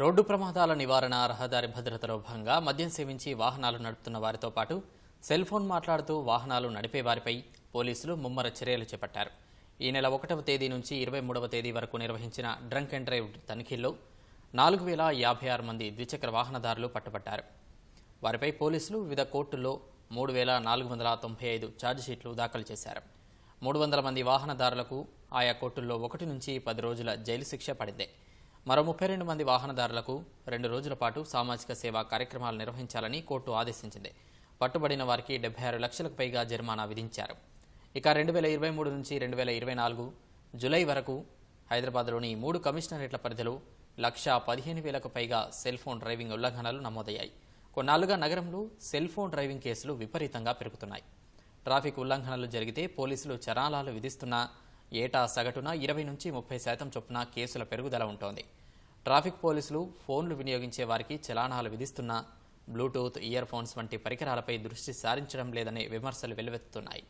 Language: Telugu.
రోడ్డు ప్రమాదాల నివారణ రహదారి భద్రతలో భాగంగా మద్యం సేవించి వాహనాలు నడుపుతున్న వారితో పాటు సెల్ ఫోన్ మాట్లాడుతూ వాహనాలు నడిపే వారిపై పోలీసులు ముమ్మర చర్యలు చేపట్టారు. ఈ నెల ఒకటవ తేదీ నుంచి ఇరవై మూడవ తేదీ వరకు నిర్వహించిన డ్రంక్ అండ్ డ్రైవ్ తనిఖీల్లో నాలుగు వేల యాభై ఆరు మంది ద్విచక్ర వాహనదారులు పట్టుబట్టారు. వారిపై పోలీసులు వివిధ కోర్టుల్లో మూడు వేల నాలుగు వందల తొంభై ఐదు ఛార్జిషీట్లు దాఖలు చేశారు. మూడు వందల మంది వాహనదారులకు ఆయా కోర్టుల్లో ఒకటి నుంచి పది రోజుల జైలు శిక్ష పడింది. మరో ముప్పై రెండు మంది వాహనదారులకు రెండు రోజుల పాటు సామాజిక సేవా కార్యక్రమాలు నిర్వహించాలని కోర్టు ఆదేశించింది. పట్టుబడిన వారికి డెబ్బై ఆరు లక్షలకు పైగా జరిమానా విధించారు. ఇక రెండు వేల ఇరవై మూడు నుంచి రెండు వేల ఇరవై నాలుగు జులై వరకు హైదరాబాద్లోని మూడు కమిషనరేట్ల పరిధిలో లక్ష పదిహేను వేలకు పైగా సెల్ ఫోన్ డ్రైవింగ్ ఉల్లంఘనలు నమోదయ్యాయి. కొన్నాళ్ళుగా నగరంలో సెల్ ఫోన్ డ్రైవింగ్ కేసులు విపరీతంగా పెరుగుతున్నాయి. ట్రాఫిక్ ఉల్లంఘనలు జరిగితే పోలీసులు చరాలాలు విధిస్తున్నా ఏటా సగటున ఇరవై నుంచి ముప్పై శాతం చొప్పున కేసుల పెరుగుదల ఉంటోంది. ట్రాఫిక్ పోలీసులు ఫోన్లు వినియోగించే వారికి చలానాలు విధిస్తున్నా బ్లూటూత్ ఇయర్ ఫోన్స్ వంటి పరికరాలపై దృష్టి సారించడం లేదనే విమర్శలు వెల్లువెత్తుతున్నాయి